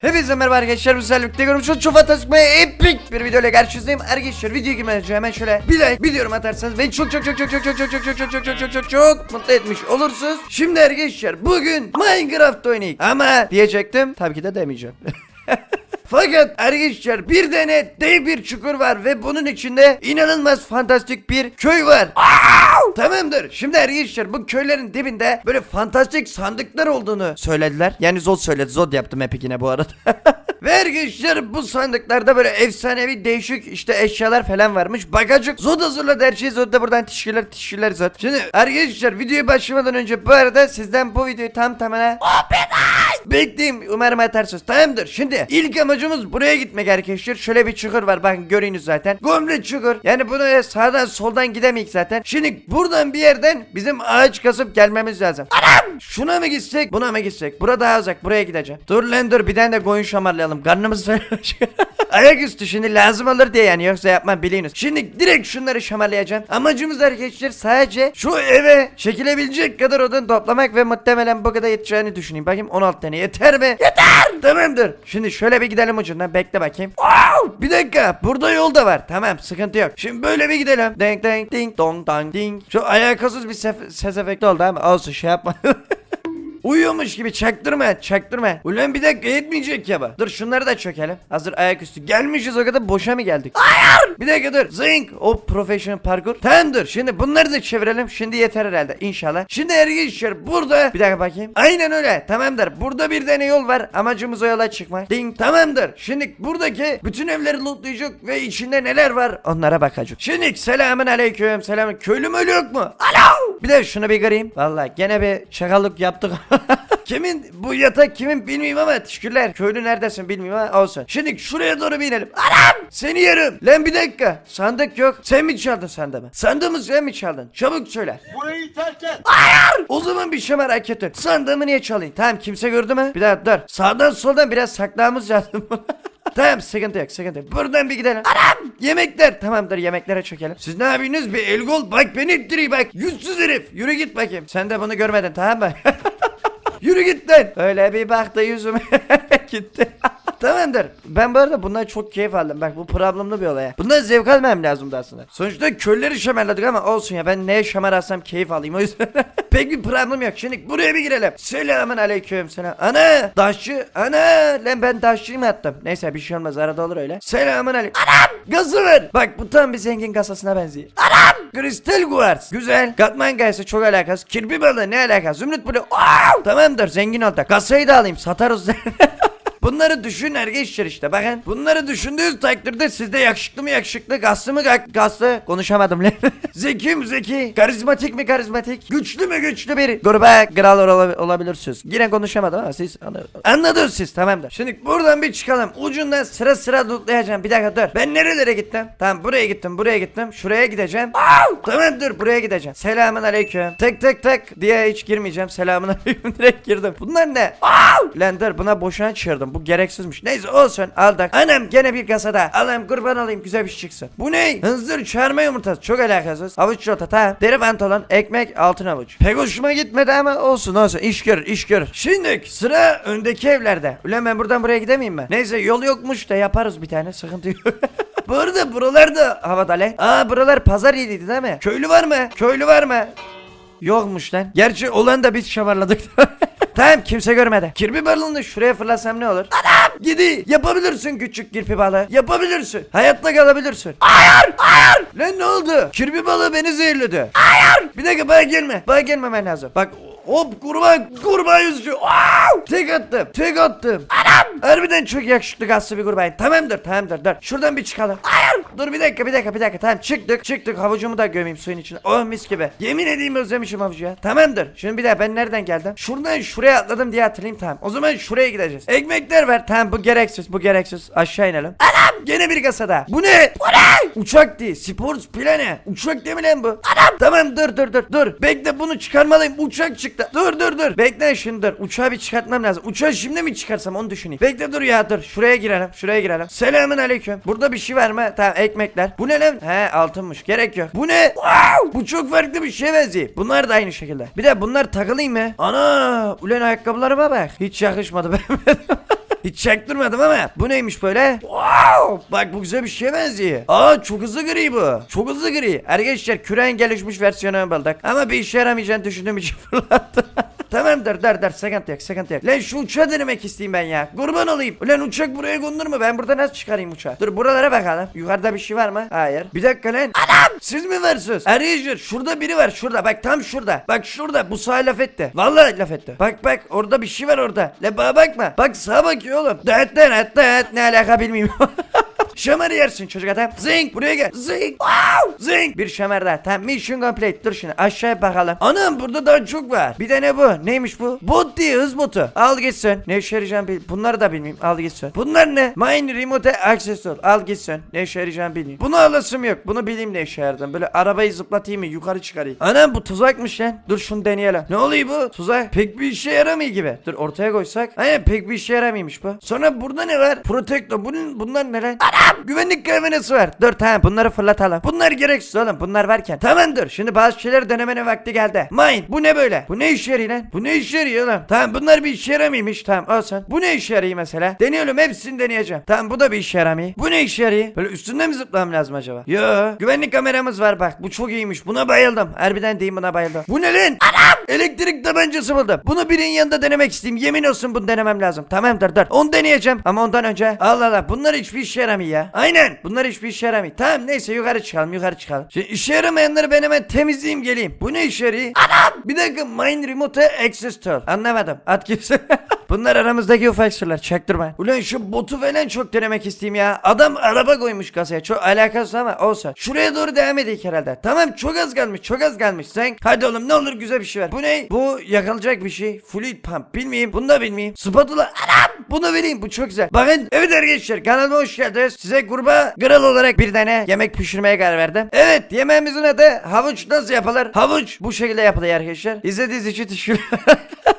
Hepinize merhaba arkadaşlar bu birlikte görmüş olduğunuz çok fantastik ve epik bir video ile karşınızdayım Arkadaşlar videoya girmeden önce hemen şöyle bir like bir atarsanız beni çok çok çok çok çok çok çok çok çok çok çok çok çok çok çok mutlu etmiş olursunuz Şimdi arkadaşlar bugün Minecraft oynayık ama diyecektim tabii ki de demeyeceğim Fakat arkadaşlar bir tane dev bir çukur var ve bunun içinde inanılmaz fantastik bir köy var. Tamamdır. Şimdi arkadaşlar bu köylerin dibinde böyle fantastik sandıklar olduğunu söylediler. Yani Zod söyledi. Zod yaptım epikine bu arada. Ve arkadaşlar bu sandıklarda böyle efsanevi değişik işte eşyalar falan varmış. Bagajık Zod hazırladı her şeyi. Zod da buradan teşekkürler teşekkürler Zod. Şimdi arkadaşlar videoya başlamadan önce bu arada sizden bu videoyu tam tamına Bekleyeyim umarım atarsınız tamamdır şimdi ilk amacımız buraya gitmek arkadaşlar. Şöyle bir çukur var. Bakın görüyorsunuz zaten. Gomre çukur. Yani bunu sağdan soldan gidemeyiz zaten. Şimdi buradan bir yerden bizim ağaç kasıp gelmemiz lazım. Anam! Şuna mı gitsek buna mı gitsek? Burada daha uzak. Buraya gideceğim. Dur lan dur. Bir tane de koyun şamarlayalım karnımız Ayaküstü şimdi lazım olur diye yani yoksa yapmam biliyorsunuz. Şimdi direkt şunları şamarlayacağım. Amacımız arkadaşlar sadece şu eve çekilebilecek kadar odun toplamak ve muhtemelen bu kadar yeteceğini düşüneyim. Bakayım 16 tane yeter mi? Yeter! Tamamdır. Şimdi şöyle bir gidelim ucundan bekle bakayım. Wow! Bir dakika burada yol da var. Tamam sıkıntı yok. Şimdi böyle bir gidelim. Ding ding ding dong dang ding. Şu alakasız bir ses efekti oldu ama olsun şey yapma. Uyuyormuş gibi çaktırma çaktırma. Ulan bir dakika yetmeyecek ya bu. Dur şunları da çökelim. Hazır ayaküstü gelmişiz o kadar boşa mı geldik? Hayır. Bir dakika dur. Zing. O professional parkur. Tamam dur. Şimdi bunları da çevirelim. Şimdi yeter herhalde inşallah. Şimdi arkadaşlar burada. Bir dakika bakayım. Aynen öyle. Tamamdır. Burada bir tane yol var. Amacımız o yola çıkmak. Ding. Tamamdır. Şimdi buradaki bütün evleri lootlayacak ve içinde neler var onlara bakacak. Şimdi selamın aleyküm. Selam. Köylü mü yok mu? Alo. Bir de şunu bir göreyim. Vallahi gene bir şakalık yaptık. kimin bu yatak kimin bilmiyorum ama teşekkürler. Köylü neredesin bilmiyorum ama olsun. Şimdi şuraya doğru bir inelim. Anam! Seni yerim. Lan bir dakika. Sandık yok. Sen mi çaldın sandığımı? Sandığımı sen mi çaldın? Çabuk söyle. Burayı terk et. O zaman bir şey merak ettim. Sandığımı niye çalayım? Tamam kimse gördü mü? Bir dakika dur. Sağdan soldan biraz saklamamız lazım. Tamam sıkıntı yok sıkıntı yok. Buradan bir gidelim. Anam! Yemekler. Tamamdır yemeklere çökelim. Siz ne yapıyorsunuz? Bir el gol bak beni ittiriyor bak. Yüzsüz herif. Yürü git bakayım. Sen de bunu görmedin tamam mı? Yürü git lan. Öyle bir baktı yüzüme gitti. Tamamdır. Ben bu arada bundan çok keyif aldım. Bak bu problemli bir olay. Bundan zevk almam lazımdı aslında. Sonuçta kölleri şamarladık ama olsun ya. Ben neye şamar alsam keyif alayım o yüzden. Pek bir problem yok. Şimdi buraya bir girelim. Selamun aleyküm selam. Ana daşçı. Ana lan ben daşçıyı mı attım? Neyse bir şey olmaz arada olur öyle. Selamun aleyküm. Anam gazı ver. Bak bu tam bir zengin kasasına benziyor. Anam kristal kuvars. Güzel. Katman kayası çok alakası. Kirpi balığı ne alakası? Zümrüt bulu. Wow. Tamamdır zengin olduk. Kasayı da alayım satarız. Bunları düşün arkadaşlar işte bakın. Bunları düşündüğünüz takdirde sizde yakışıklı mı yakışıklı, gaslı mı ga- gaslı konuşamadım lan. zeki mi zeki, karizmatik mi karizmatik, güçlü mü güçlü bir gruba kral ola- olabilirsiniz. Yine konuşamadım ama siz anla- anladınız siz tamamdır. Şimdi buradan bir çıkalım. Ucundan sıra sıra lootlayacağım. Bir dakika dur. Ben nerelere gittim? Tamam buraya gittim, buraya gittim. Şuraya gideceğim. Tamam dur buraya gideceğim. Selamun aleyküm. Tek tek tek diye hiç girmeyeceğim. Selamun aleyküm direkt girdim. Bunlar ne? Lan dur buna boşuna çığırdım. Bu gereksizmiş. Neyse olsun aldık. Anam gene bir kasada. Alayım kurban alayım güzel bir şey çıksın. Bu ne? Hınzır çarma yumurtası. Çok alakasız. Havuç çota tamam. Deri pantolon, ekmek, altın havuç. Pek hoşuma gitmedi ama olsun olsun. İş görür iş görür. Şimdi sıra öndeki evlerde. Ulan ben buradan buraya gidemeyeyim mi? Neyse yol yokmuş da yaparız bir tane. Sıkıntı yok. Bu arada buralar da havada lan. Aa buralar pazar yeriydi değil mi? Köylü var mı? Köylü var mı? Yokmuş lan. Gerçi olan da biz şamarladık. tamam kimse görmedi. Kirpi balığını şuraya fırlasam ne olur? Adam! Gidi! Yapabilirsin küçük kirpi balığı. Yapabilirsin. Hayatta kalabilirsin. Hayır! Hayır! Lan ne oldu? Kirpi balığı beni zehirledi. Hayır! Bir dakika bana gelme. Bana gelmemen lazım. Bak Hop kurban kurban yüzücü. Wow! Tek attım. Tek attım. Anam! Harbiden çok yakışıklı gaslı bir kurban. Tamamdır tamamdır dur. Şuradan bir çıkalım. Hayır! Dur bir dakika bir dakika bir dakika. Tamam çıktık çıktık. Havucumu da gömeyim suyun içine. Oh mis gibi. Yemin edeyim özlemişim havucu ya. Tamamdır. Şimdi bir daha ben nereden geldim? Şuradan şuraya atladım diye hatırlayayım tamam. O zaman şuraya gideceğiz. Ekmekler ver. Tamam bu gereksiz bu gereksiz. Aşağı inelim. Anam! Gene bir kasada. Bu ne? Bu ne? Uçak değil. Sports plane. Uçak değil mi lan bu? Anam! Tamam dur dur dur dur. Bekle bunu çıkarmalıyım. Uçak çıktı. Dur dur dur. Bekle şimdi dur. Uçağı bir çıkartmam lazım. Uçağı şimdi mi çıkarsam onu düşüneyim. Bekle dur ya dur. Şuraya girelim. Şuraya girelim. Selamün aleyküm. Burada bir şey var mı? Tamam ekmekler. Bu ne lan? He altınmış. Gerek yok. Bu ne? Wow! Bu çok farklı bir şey benziyor. Bunlar da aynı şekilde. Bir de bunlar takılayım mı? Ana! Ulan ayakkabılarıma bak. Hiç yakışmadı beğenmedim. Hiç çaktırmadım ama bu neymiş böyle? Wow! Bak bu güzel bir şeye benziyor. Aa çok hızlı gri bu. Çok hızlı gri. Arkadaşlar küreğin gelişmiş versiyonu bulduk. Ama bir işe yaramayacağını düşündüğüm için fırlattım. Tamamdır dur dur sıkıntı yok sıkıntı yok. Lan şu uçağı denemek isteyeyim ben ya. Kurban olayım. Ulan uçak buraya konulur mu? Ben burada nasıl çıkarayım uçağı? Dur buralara bakalım. Yukarıda bir şey var mı? Hayır. Bir dakika lan. Anam! Siz mi varsınız? Arkadaşlar şurada biri var şurada. Bak tam şurada. Bak şurada. Bu sağa laf etti. Vallahi laf etti. Bak bak orada bir şey var orada. La bana bakma. Bak sağa bakıyor oğlum. Dıt dıt dıt. Ne alaka bilmiyorum. Şamarı yersin çocuk adam. Zing buraya gel. Zing. Wow. Zing. Bir şamar daha. Tamam mission complete. Dur şimdi aşağıya bakalım. Anam burada daha çok var. Bir de ne bu? Neymiş bu? Bot diye hız botu. Al gitsin. Ne işe yarayacağını. Bunları da bilmeyeyim. Al gitsin. Bunlar ne? Mine remote accessor. Al gitsin. Ne işe yarayacağını bileyim. Bunu alasım yok. Bunu bileyim ne işe yaradığını. Böyle arabayı zıplatayım mı? Yukarı çıkarayım. Anam bu tuzakmış lan. Dur şunu deneyelim. Ne oluyor bu? Tuzak. Pek bir işe yaramıyor gibi. Dur ortaya koysak. Aynen pek bir işe yaramıyormuş bu. Sonra burada ne var? Protecto. Bunun, bunlar ne lan? Anam! Güvenlik kamerası var. Dur tamam bunları fırlatalım. Bunlar gereksiz oğlum. Bunlar varken. Tamam dur. Şimdi bazı şeyleri denemenin vakti geldi. Mine. Bu ne böyle? Bu ne işe yarıyor lan? Bu ne işe yarıyor oğlum? Tamam bunlar bir işe yaramıyormuş. Tamam olsun. Bu ne işe yarıyor mesela? Deniyorum hepsini deneyeceğim. Tamam bu da bir işe yaramıyor. Bu ne işe yarıyor? Böyle üstünde mi zıplamam lazım acaba? Yo. Güvenlik kameramız var bak. Bu çok iyiymiş. Buna bayıldım. Harbiden diyeyim buna bayıldım. Bu ne lan? Anam! Elektrik tabancası buldum. Bunu birinin yanında denemek isteyeyim. Yemin olsun bunu denemem lazım. Tamam dur dur. Onu deneyeceğim. Ama ondan önce. Allah Allah. Bunlar hiçbir işe yaramıyor ya. Aynen. Bunlar hiçbir işe yaramıyor. Tamam neyse yukarı çıkalım yukarı çıkalım. Şimdi işe yaramayanları ben hemen temizleyeyim geleyim. Bu ne işe yarıyor? Anam! Bir dakika. Mind remote access tool. Anlamadım. At gitsin. Bunlar aramızdaki ufak sırlar çaktırmayın. Ulan şu botu falan çok denemek isteyeyim ya. Adam araba koymuş kasaya. Çok alakasız ama olsa. Şuraya doğru devam edik herhalde. Tamam çok az kalmış çok az kalmış. Sen hadi oğlum ne olur güzel bir şey ver. Bu ne? Bu yakılacak bir şey. Fluid pump. Bilmeyeyim. Bunu da bilmeyeyim. Spatula. Anam! Bunu vereyim. Bu çok güzel. Bakın. Evet arkadaşlar kanalıma hoş geldiniz. Size kurbağa grill olarak bir tane yemek pişirmeye karar verdim. Evet yemeğimizin adı havuç nasıl yapılır? Havuç bu şekilde yapılıyor arkadaşlar. İzlediğiniz için teşekkür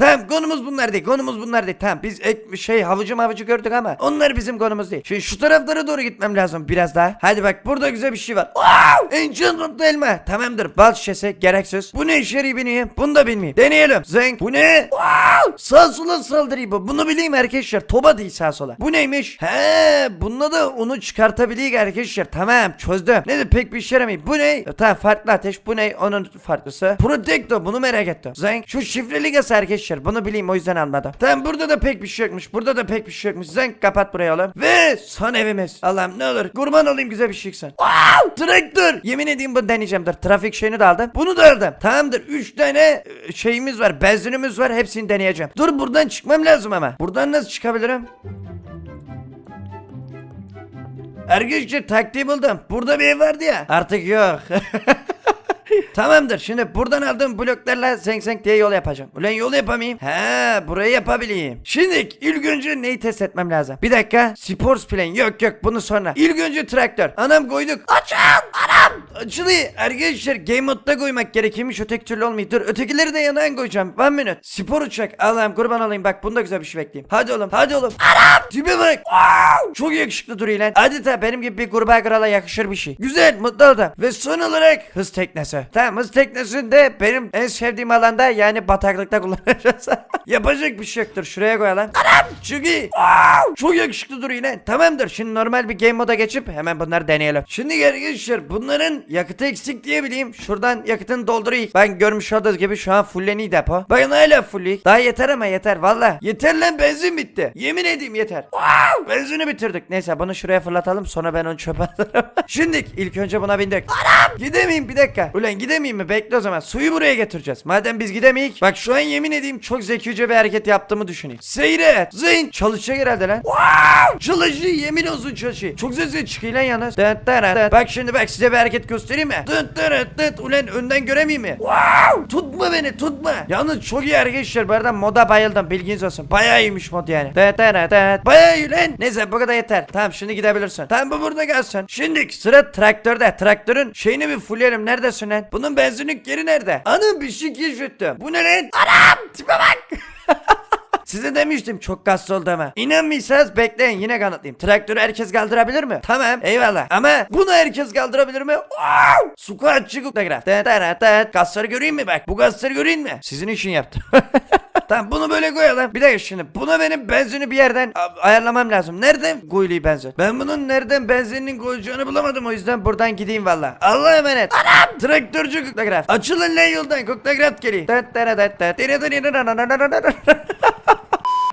Tamam konumuz bunlar değil. Konumuz bunlar değil. Tamam biz ek, şey havucu mavucu gördük ama onlar bizim konumuz değil. Şimdi şu taraflara doğru gitmem lazım biraz daha. Hadi bak burada güzel bir şey var. Wow! Enchantment elma. Tamamdır. Bal şişesi gereksiz. Bu ne yarıyor bileyim. Bunu da bilmeyeyim. Deneyelim. Zenk. Bu ne? Wow! Sağ sola saldırıyor bu. Bunu bileyim arkadaşlar. Toba değil sağ sola. Bu neymiş? He, bununla da onu çıkartabiliyor arkadaşlar. Tamam çözdüm. Ne de pek bir işe yaramıyor. Bu ne? Tamam farklı ateş. Bu ne? Onun farklısı. Protecto. Bunu merak ettim. Zenk. Şu şifreli gaz arkadaşlar. Bunu bileyim o yüzden almadım. Tamam burada da pek bir şey yokmuş. Burada da pek bir şey yokmuş. Zenk kapat burayı oğlum. Ve son evimiz. Allah'ım ne olur. Kurban olayım güzel bir şey çıksın. Wow! Traktör. Yemin edeyim bunu deneyeceğim. Dur. Trafik şeyini de aldım. Bunu da aldım. Tamamdır. 3 tane e, şeyimiz var. Benzinimiz var. Hepsini deneyeceğim. Dur buradan çıkmam lazım ama. Buradan nasıl çıkabilirim? Arkadaşlar taktiği buldum. Burada bir ev vardı ya. Artık yok. Tamamdır şimdi buradan aldığım bloklarla senk senk diye yol yapacağım. Ulan yol yapamayayım. He burayı yapabileyim. Şimdi ilk önce neyi test etmem lazım? Bir dakika. Sports plan yok yok bunu sonra. İlk önce traktör. Anam koyduk. Açın anam. Açılıyor. Arkadaşlar game modda koymak gerekirmiş öteki türlü olmuyor. Dur ötekileri de yanına koyacağım. One minute. Spor uçak. Allah'ım kurban olayım bak bunda güzel bir şey bekleyeyim. Hadi oğlum hadi oğlum. Anam. Tipe bak. Wow. Çok yakışıklı duruyor lan. Adeta benim gibi bir kurbağa krala yakışır bir şey. Güzel mutlu oldum. Ve son olarak hız teknesi. Tamam hız teknesinde benim en sevdiğim alanda yani bataklıkta kullanacağız. Yapacak bir şey yoktur. Şuraya koyalım. Anam çünkü wow, çok yakışıklı duruyor lan. Tamamdır. Şimdi normal bir game moda geçip hemen bunları deneyelim. Şimdi arkadaşlar bunların yakıtı eksik diye bileyim. Şuradan yakıtını doldurayım. Ben görmüş olduğunuz gibi şu an fulleni depo. Bakın hala fulli. Daha yeter ama yeter valla. Yeter lan benzin bitti. Yemin edeyim yeter. Wow, benzini bitirdik. Neyse bunu şuraya fırlatalım sonra ben onu çöpe atarım. Şimdi ilk önce buna bindik. Anam gidemeyeyim bir dakika. Ulan gidemeyeyim mi? Bekle o zaman. Suyu buraya getireceğiz. Madem biz gidemeyik. Bak şu an yemin edeyim çok zekice bir hareket yaptığımı düşüneyim. Seyret. Zeyn çalışacak herhalde lan. Wow. Çalışıyor yemin olsun çalışıyor. Çok sesli çıkıyor lan yalnız. Bak şimdi bak size bir hareket göstereyim mi? Dıt dırıt dıt. Ulan önden göremeyeyim mi? Wow. Tutma beni tutma. Yalnız çok iyi arkadaşlar. Bu moda bayıldım. Bilginiz olsun. Bayağı iyiymiş mod yani. Dıt dırıt dıt. Bayağı iyi lan. Neyse bu kadar yeter. Tamam şimdi gidebilirsin. Tamam bu burada gelsin. Şimdi sıra traktörde. Traktörün şeyini bir fullleyelim. Neredesin lan? Bunun benzinlik yeri nerede? Anam bir şey keşfettim. Bu ne lan? Anam tipe bak. Size demiştim çok kaslı oldu ama. İnanmıyorsanız bekleyin yine kanıtlayayım. Traktörü herkes kaldırabilir mi? Tamam eyvallah. Ama bunu herkes kaldırabilir mi? Wow! Squatçı kuklagraf. Tet tet tet. Kasları göreyim mi bak? Bu kasları göreyim mi? Sizin için yaptım. Tamam bunu böyle koyalım. Bir dakika şimdi buna benim benzini bir yerden ayarlamam lazım. Nereden koyuluyor benzin? Ben bunun nereden benzininin koyacağını bulamadım o yüzden buradan gideyim valla. Allah'a emanet. Anam! Traktörcü kuklagraf. Açılın lan yoldan kuklagraf geliyor.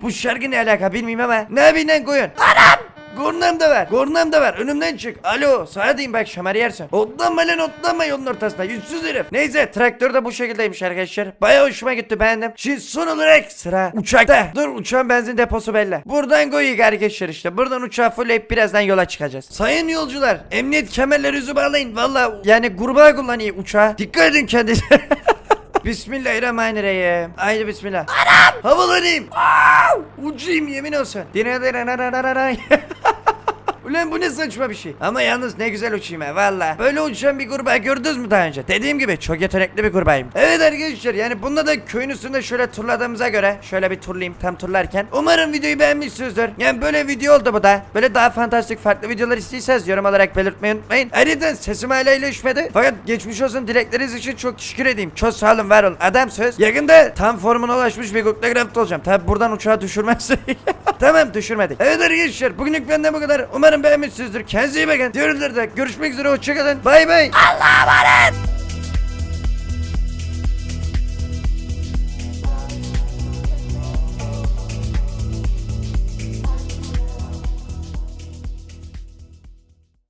Bu şarkı ne alaka bilmiyorum ama. Ne yapayım lan koyun? Anam! Kornam da var. Kornam da var. Önümden çık. Alo. Sana diyeyim bak şamar yersin. Otlanma lan otlanma yolun ortasında. Yüzsüz herif. Neyse traktör de bu şekildeymiş arkadaşlar. Baya hoşuma gitti beğendim. Şimdi son olarak sıra uçakta. Dur uçağın benzin deposu belli. Buradan koyuyuk arkadaşlar işte. Buradan uçağı fullleyip birazdan yola çıkacağız. Sayın yolcular. Emniyet kemerlerinizi bağlayın. Valla yani gruba kullanıyor uçağı. Dikkat edin kendinize. Bismillahirrahmanirrahim. Haydi bismillah. Anam! Havalanayım. Aa! Uçayım yemin olsun. Dine Ulan bu ne saçma bir şey. Ama yalnız ne güzel uçayım ha valla. Böyle uçan bir kurbağa gördünüz mü daha önce? Dediğim gibi çok yetenekli bir kurbağayım. Evet arkadaşlar yani bunda da köyün üstünde şöyle turladığımıza göre şöyle bir turlayayım tam turlarken. Umarım videoyu beğenmişsinizdir. Yani böyle video oldu bu da. Böyle daha fantastik farklı videolar istiyorsanız yorum olarak belirtmeyi unutmayın. Ayrıca sesim hala iyileşmedi. Fakat geçmiş olsun dilekleriniz için çok teşekkür edeyim. Çok sağ olun var olun. Adam söz. Yakında tam formuna ulaşmış bir Google olacağım. Tabi buradan uçağı düşürmezsek. tamam düşürmedik. Evet arkadaşlar bugünlük benden bu kadar. Umarım beğenmişsinizdir. Kendinize iyi bakın. Diğerlerde görüşmek üzere. Hoşçakalın. Bay bay. Allah'a emanet.